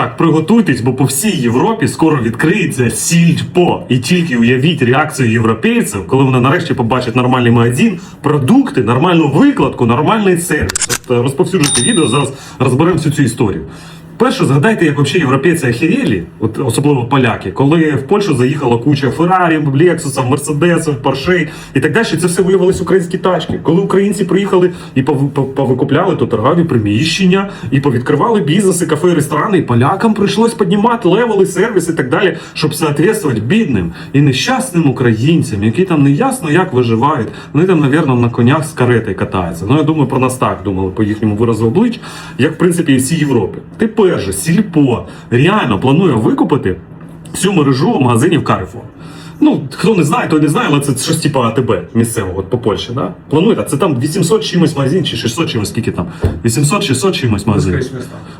Так, приготуйтесь, бо по всій Європі скоро відкриється сільпо. І тільки уявіть реакцію європейців, коли вони нарешті побачать нормальний магазин, продукти, нормальну викладку, нормальний сервіс. Е, розповсюджуйте відео, зараз розберемо всю цю історію. Перше, згадайте, як взагалі європейці охерєлі, от особливо поляки, коли в Польщу заїхала куча Феррарі, Лексусів, Мерседесів, Поршей і так далі. Це все виявилось українські тачки. Коли українці приїхали і пов- пов- повикупляли то торгові приміщення, і повідкривали бізнеси, кафе, ресторани, і полякам прийшлось піднімати левели, сервіс і так далі, щоб соответствувати бідним і нещасним українцям, які там не ясно як виживають. Вони там, навірно, на конях з карети катаються. Ну я думаю, про нас так думали по їхньому виразу облич, як в принципі і всій Європі. Тепер же сільпо реально планує викупити всю мережу магазинів Carrefour. Ну, хто не знає, той не знає, але це щось типу АТБ місцевого от по Польщі. Да? Плануєте, це там 800 чимось магазин, чи 600 чимось, скільки там? 800-600 чимось магазин.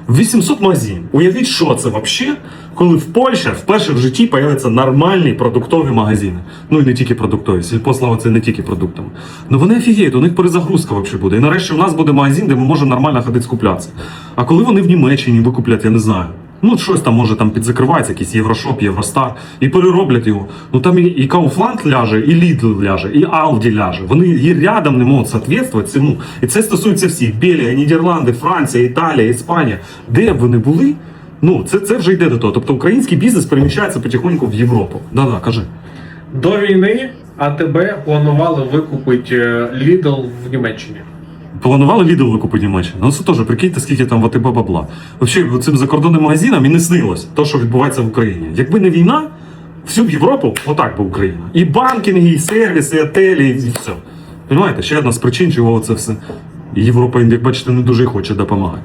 800 магазинів. Уявіть, що це взагалі, коли в Польщі вперше в житті появляться нормальні продуктові магазини. Ну і не тільки продуктові. Сільпо слава це не тільки продуктами. Ну вони офігіють, у них перезагрузка взагалі буде. І нарешті у нас буде магазин, де ми можемо нормально ходити скуплятися. А коли вони в Німеччині викуплять, я не знаю. Ну, щось там може там підзакривається, якийсь Єврошоп, Євростар, і перероблять його. Ну там і, і Kaufland ляже, і Lidl ляже, і Aldi ляже. Вони і рядом не можуть соответствувати цьому. І це стосується всіх: Бельгія, Нідерланди, Франція, Італія, Іспанія. Де б вони були? Ну, це, це вже йде до того. Тобто український бізнес переміщається потихоньку в Європу. Да-да, кажи. До війни АТБ планували викупити е, Lidl в Німеччині. Планували Lidl викупити Німеччину. Ну це теж прикиньте, скільки там в бабла. Взагалі, цим закордонним магазинам і не снилось те, що відбувається в Україні. Якби не війна, всю Європу отак би Україна. І банкінги, і сервіси, і отелі, і все. Понимаєте, ще одна з причин, чого це все. Європа, як бачите, не дуже хоче допомагати.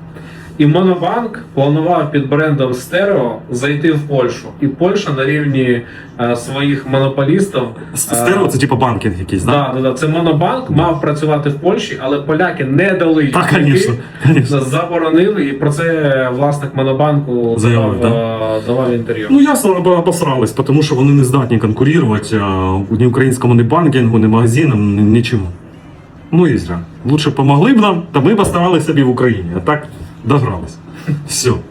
І Монобанк планував під брендом Стерео зайти в Польщу. І Польща на рівні е, своїх монополістів. е, Стерео це типу банкінг якийсь, да? Да, да, да. Це монобанк мав працювати в Польщі, але поляки не дали їм Так, йти, конечно, конечно. заборонили, і про це власник монобанку Заявив, давав, е, давав інтерв'ю. Ну ясно, або обосрались, тому що вони не здатні конкурувати а, ні українському ні банкінгу, ні магазинам, ні, нічому. Ну і зря. Лучше помогли б нам, та ми б оставались собі в Україні, а так догрались. Все.